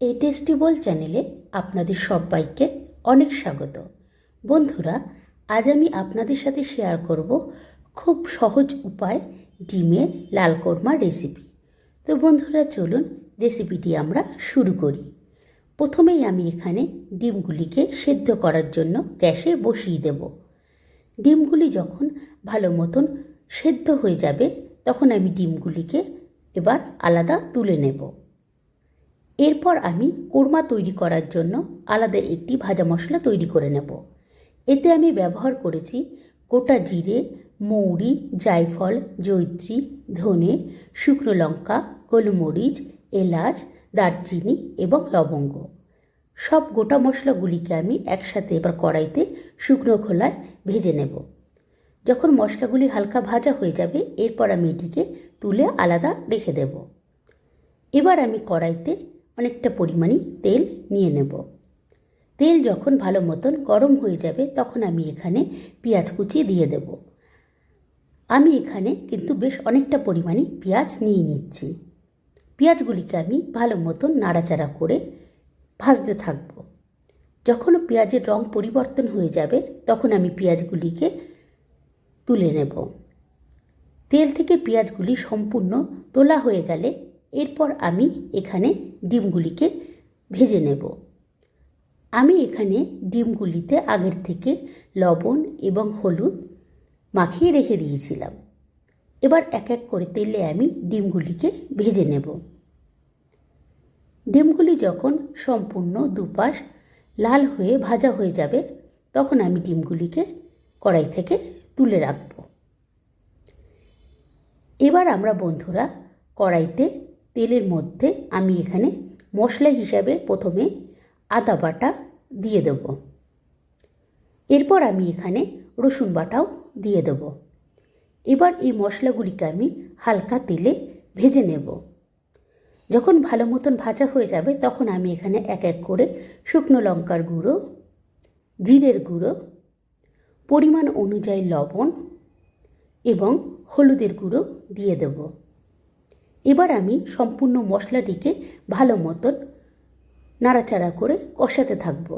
এই টেস্টিবল চ্যানেলে আপনাদের সবাইকে অনেক স্বাগত। বন্ধুরা, আজ আমি আপনাদের সাথে শেয়ার করব খুব সহজ উপায় ডিমের লাল কোরমা রেসিপি। তো বন্ধুরা, চলুন রেসিপিটি আমরা শুরু করি। প্রথমেই আমি এখানে ডিমগুলিকে সেদ্ধ করার জন্য গ্যাসে বসিয়ে দেব। ডিমগুলি যখন ভালো মতন সেদ্ধ হয়ে যাবে, তখন আমি ডিমগুলিকে এবার আলাদা তুলে নেব। এরপর আমি কোরমা তৈরি করার জন্য আলাদা একটি ভাজা মশলা তৈরি করে নেব। এতে আমি ব্যবহার করেছি গোটা জিরে, মৌরি, জায়ফল জৈত্রী ধনে, শুকনো লঙ্কা, গোলমরিচ, এলাচ, দারচিনি এবং লবঙ্গ। সব গোটা মশলাগুলিকে আমি একসাথে এবার কড়াইতে শুকনো খোলায় ভেজে নেব। যখন মশলাগুলি হালকা ভাজা হয়ে যাবে, এরপর আমি এটিকে তুলে আলাদা রেখে দেব। এবার আমি কড়াইতে অনেকটা পরিমাণে তেল নিয়ে নেব। তেল যখন ভালো মতন গরম হয়ে যাবে, তখন আমি এখানে পেঁয়াজ কুচি দিয়ে দেব। আমি এখানে কিন্তু বেশ অনেকটা পরিমাণে পেঁয়াজ নিয়ে নিচ্ছি। পেঁয়াজগুলিকে আমি ভালো মতন নাড়াচাড়া করে ভাজতে থাকব। যখন পেঁয়াজের রং পরিবর্তন হয়ে যাবে, তখন আমি পেঁয়াজগুলিকে তুলে নেব। তেল থেকে পেঁয়াজগুলি সম্পূর্ণ তোলা হয়ে গেলে এরপর আমি এখানে ডিমগুলিকে ভেজে নেব। আমি এখানে ডিমগুলিতে আগের থেকে লবণ এবং হলুদ মাখিয়ে রেখে দিয়েছিলাম। এবার এক এক করে তেলে আমি ডিমগুলিকে ভেজে নেব। ডিমগুলি যখন সম্পূর্ণ দুপাশ লাল হয়ে ভাজা হয়ে যাবে, তখন আমি ডিমগুলিকে কড়াই থেকে তুলে রাখব। এবার আমরা বন্ধুরা কড়াইতে তেলের মধ্যে আমি এখানে মশলা হিসাবে প্রথমে আদা বাটা দিয়ে দেব। এরপর আমি এখানে রসুন বাটাও দিয়ে দেব। এবার এই মশলাগুলিকে আমি হালকা তেলে ভেজে নেব। যখন ভালো মতন ভাজা হয়ে যাবে, তখন আমি এখানে এক এক করে শুকনো লঙ্কার গুঁড়ো, জিরের গুঁড়ো, পরিমাণ অনুযায়ী লবণ এবং হলুদের গুঁড়ো দিয়ে দেব। এবার আমি সম্পূর্ণ মশলাটিকে ভালো মতন নাড়াচাড়া করে কষাতে থাকব।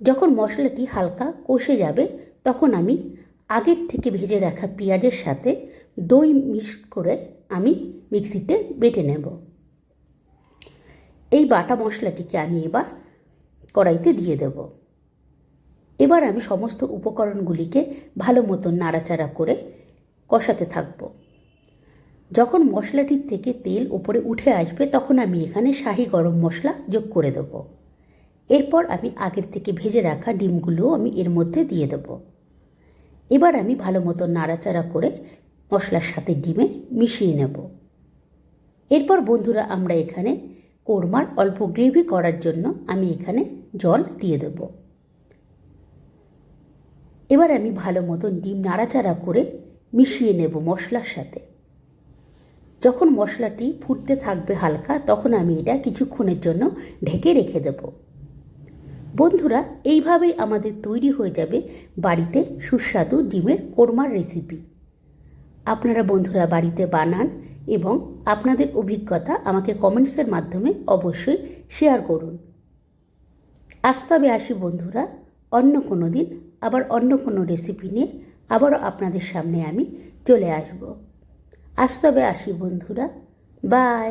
যখন মশলাটি হালকা কষে যাবে, তখন আমি আগের থেকে ভেজে রাখা পেঁয়াজের সাথে দই মিক্স করে আমি মিক্সিতে বেটে নেব। এই বাটা মশলাটিকে আমি এবার কড়াইতে দিয়ে দেব। এবার আমি সমস্ত উপকরণগুলিকে ভালো মতন নাড়াচাড়া করে কষাতে থাকব। যখন মশলাটির থেকে তেল উপরে উঠে আসবে, তখন আমি এখানে শাহি গরম মশলা যোগ করে দেবো। এরপর আমি আগের থেকে ভেজে রাখা ডিমগুলোও আমি এর মধ্যে দিয়ে দেব। এবার আমি ভালো মতো নাড়াচাড়া করে মশলার সাথে ডিমে মিশিয়ে নেব। এরপর বন্ধুরা, আমরা এখানে কোরমার অল্প গ্রেভি করার জন্য আমি এখানে জল দিয়ে দেব। এবার আমি ভালো মতন ডিম নাড়াচাড়া করে মিশিয়ে নেব মশলার সাথে। যখন মশলাটি ফুটতে থাকবে হালকা, তখন আমি এটা কিছুক্ষণের জন্য ঢেকে রেখে দেব। বন্ধুরা, এইভাবেই আমাদের তৈরি হয়ে যাবে বাড়িতে সুস্বাদু ডিমের কোরমার রেসিপি। আপনারা বন্ধুরা বাড়িতে বানান এবং আপনাদের অভিজ্ঞতা আমাকে কমেন্টসের মাধ্যমে অবশ্যই শেয়ার করুন। আজ তবে আসি বন্ধুরা, অন্য কোনো দিন আবার অন্য কোনো রেসিপি নিয়ে আবারও আপনাদের সামনে আমি চলে আসব। আজ তবে আসি বন্ধুরা। বাই